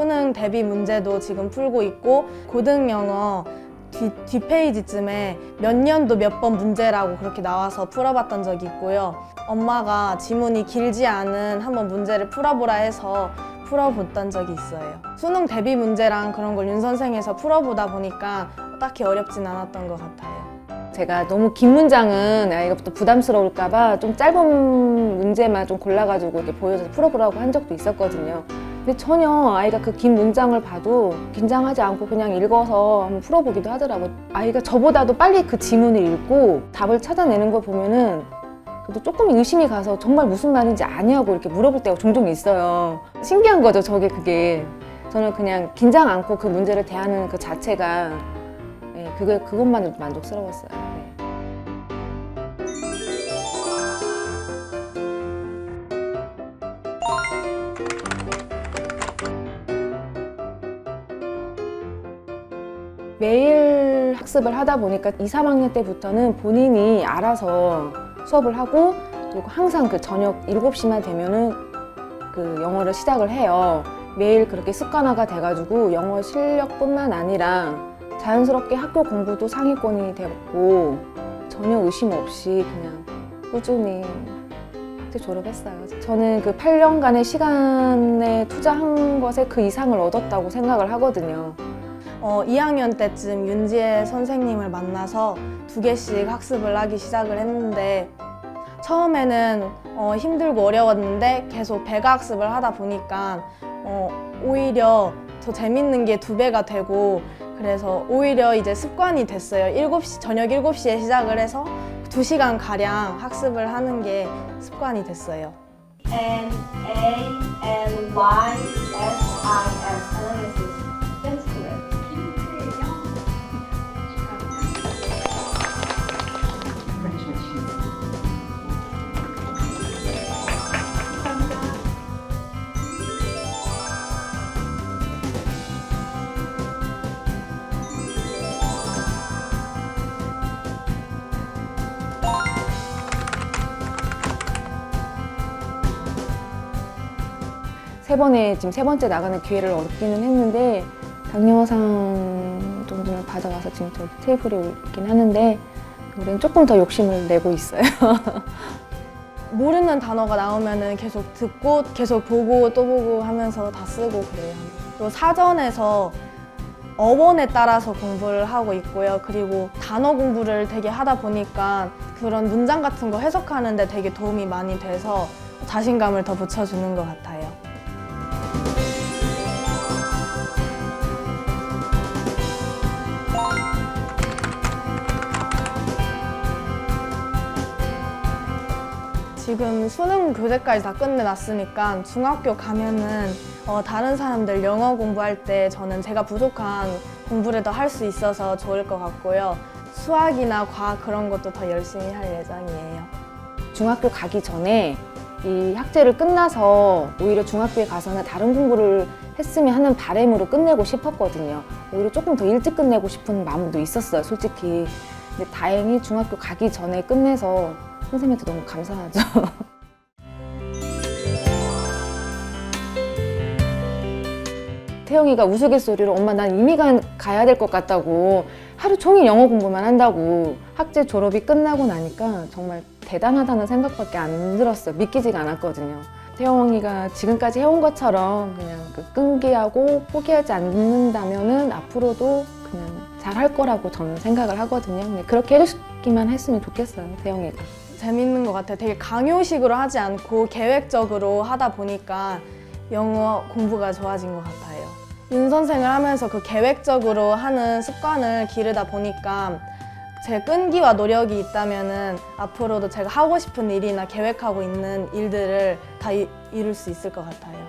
수능 대비 문제도 지금 풀고 있고 고등 영어 뒤, 뒷페이지쯤에 몇 년도 몇 번 문제라고 그렇게 나와서 풀어봤던 적이 있고요. 엄마가 지문이 길지 않은 한번 문제를 풀어보라 해서 풀어봤던 적이 있어요. 수능 대비 문제랑 그런 걸 윤 선생에서 풀어보다 보니까 딱히 어렵진 않았던 것 같아요. 제가 너무 긴 문장은 아이가 또 부담스러울까봐 좀 짧은 문제만 좀 골라가지고 이렇게 보여줘서 풀어보라고 한 적도 있었거든요. 근데 전혀 아이가 그 긴 문장을 봐도 긴장하지 않고 그냥 읽어서 한번 풀어보기도 하더라고요. 아이가 저보다도 빨리 그 지문을 읽고 답을 찾아내는 걸 보면은 저도 조금 의심이 가서 정말 무슨 말인지 아냐고 이렇게 물어볼 때가 종종 있어요. 신기한 거죠, 저게 그게. 저는 그냥 긴장 않고 그 문제를 대하는 그 자체가 네, 그거, 그것만으로도 만족스러웠어요. 학습을 하다 보니까 2, 3학년 때부터는 본인이 알아서 수업을 하고 그리고 항상 그 저녁 7시만 되면은 그 영어를 시작을 해요. 매일 그렇게 습관화가 돼가지고 영어 실력뿐만 아니라 자연스럽게 학교 공부도 상위권이 되고 전혀 의심 없이 그냥 꾸준히 졸업했어요. 저는 그 8년간의 시간에 투자한 것에 그 이상을 얻었다고 생각을 하거든요. 어, 2학년 때쯤 윤지혜 선생님을 만나서 두 개씩 학습을 하기 시작을 했는데 처음에는 어, 힘들고 어려웠는데 계속 배가 학습을 하다 보니까 어, 오히려 더 재밌는 게 두 배가 되고 그래서 오히려 이제 습관이 됐어요. 7시, 저녁 7시에 시작을 해서 2시간 가량 학습을 하는 게 습관이 됐어요. N A N Y S I S 세 번에 지금 세 번째 나가는 기회를 얻기는 했는데 당뇨상 정도는 받아와서 지금 저 테이블에 있긴 하는데 올해는 조금 더 욕심을 내고 있어요. 모르는 단어가 나오면은 계속 듣고 계속 보고 또 보고 하면서 다 쓰고 그래요. 또 사전에서 어원에 따라서 공부를 하고 있고요. 그리고 단어 공부를 되게 하다 보니까 그런 문장 같은 거 해석하는데 되게 도움이 많이 돼서 자신감을 더 붙여주는 것 같아요. 지금 수능 교재까지 다 끝내놨으니까 중학교 가면은 어, 다른 사람들 영어 공부할 때 저는 제가 부족한 공부를 더 할 수 있어서 좋을 것 같고요. 수학이나 과학 그런 것도 더 열심히 할 예정이에요. 중학교 가기 전에 이 학제를 끝나서 오히려 중학교에 가서는 다른 공부를 했으면 하는 바람으로 끝내고 싶었거든요. 오히려 조금 더 일찍 끝내고 싶은 마음도 있었어요, 솔직히. 근데 다행히 중학교 가기 전에 끝내서 선생님한테 너무 감사하죠. 태영이가 우스갯소리로 엄마 난 이미 가, 가야 될 것 같다고 하루 종일 영어 공부만 한다고 학제 졸업이 끝나고 나니까 정말 대단하다는 생각밖에 안 들었어요. 믿기지가 않았거든요. 태영이가 지금까지 해온 것처럼 그냥 그 끈기하고 포기하지 않는다면은 앞으로도 그냥 잘 할 거라고 저는 생각을 하거든요. 근데 그렇게 해주기만 했으면 좋겠어요, 태영이가. 재밌는 것 같아요. 되게 강요식으로 하지 않고 계획적으로 하다 보니까 영어 공부가 좋아진 것 같아요. 윤 선생을 하면서 그 계획적으로 하는 습관을 기르다 보니까 제 끈기와 노력이 있다면은 앞으로도 제가 하고 싶은 일이나 계획하고 있는 일들을 다 이, 이룰 수 있을 것 같아요.